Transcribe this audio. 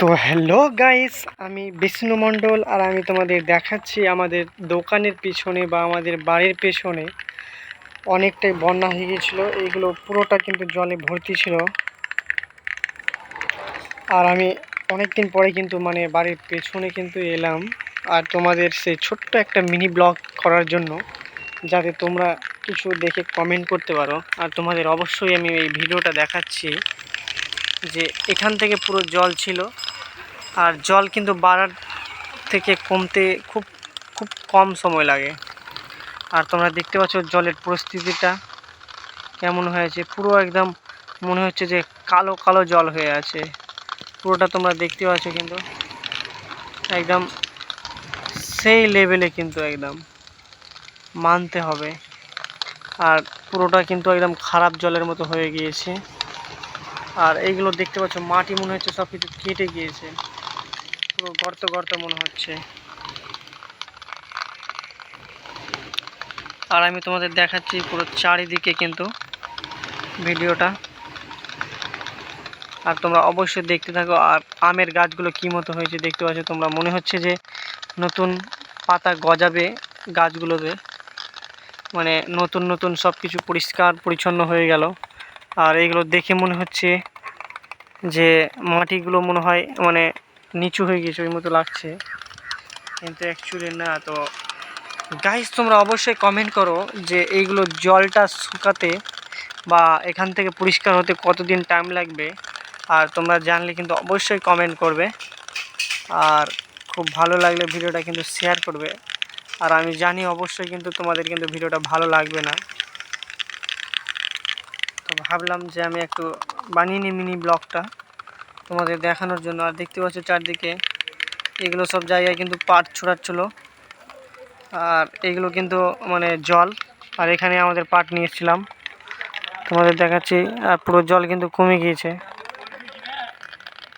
তো hello guys আমি বিষ্ণু মণ্ডল আর আমি তোমাদের দেখাচ্ছি আমাদের দোকানের পিছনে বা আমাদের বাড়ির পেছনে। অনেকটাই বন্যা হয়ে গিয়েছিল, এইগুলো পুরোটা কিন্তু জলে ভর্তি ছিল। আর আমি অনেক দিন পরে কিন্তু মানে বাড়ির পেছনে কিন্তু এলাম। আর তোমাদের সেই ছোট্ট একটা মিনি ব্লগ করার জন্য, যাতে তোমরা কিছু দেখে কমেন্ট করতে পারো। আর তোমাদের অবশ্যই আমি এই ভিডিওটা দেখাচ্ছি যে এখান থেকে পুরো জল ছিল। আর জল কিন্তু বাড়ার থেকে কমতে খুব খুব কম সময় লাগে। আর তোমরা দেখতে পাচ্ছ জলের পরিস্থিতিটা কেমন হয়েছে। পুরো একদম মনে হচ্ছে যে কালো কালো জল হয়ে আছে। পুরোটা তোমরা দেখতে পাচ্ছ কিন্তু একদম সেই লেভেলে কিন্তু একদম মানতে হবে। আর পুরোটা কিন্তু একদম খারাপ জলের মতো হয়ে গিয়েছে। আর এইগুলো দেখতে পাচ্ছ, মাটি মনে হচ্ছে সব কিছু কেটে গিয়েছে। পুরো গর্ত গর্ত মনে হচ্ছে। আর আমি তোমাদের দেখাচ্ছি পুরো চারিদিকে কিন্তু ভিডিওটা। আর তোমরা অবশ্যই দেখতে থাকো, আর আমের গাছগুলো কী মতো হয়েছে দেখতে পাচ্ছ? তোমরা মনে হচ্ছে যে নতুন পাতা গজাবে গাছগুলোতে। মানে নতুন নতুন সব কিছু পরিষ্কার পরিচ্ছন্ন হয়ে গেল। আর এইগুলো দেখে মনে হচ্ছে যে মাটিগুলো মনে হয় মানে নিচু হয়ে গেছে, ওই মতো লাগছে। কিন্তু অ্যাকচুয়ালি না, তো গাইস তোমরা অবশ্যই কমেন্ট করো যে এইগুলো জলটা শুকাতে বা এখান থেকে পরিষ্কার হতে কতদিন টাইম লাগবে। আর তোমরা জানলে কিন্তু অবশ্যই কমেন্ট করবে। আর খুব ভালো লাগলে ভিডিওটা কিন্তু শেয়ার করবে। আর আমি জানি অবশ্যই কিন্তু তোমাদের কিন্তু ভিডিওটা ভালো লাগবে না। তো ভাবলাম যে আমি একটু বানিয়ে নিই মিনি ব্লগটা তোমাদের দেখানোর জন্য। আর দেখতে পাচ্ছ চারদিকে, এগুলো সব জায়গায় কিন্তু পাট ছড়াচ্ছিলো। আর এগুলো কিন্তু মানে জল। আর এখানে আমাদের পাট নিয়েছিলাম তোমাদের দেখাচ্ছি। আর পুরো জল কিন্তু কমে গিয়েছে।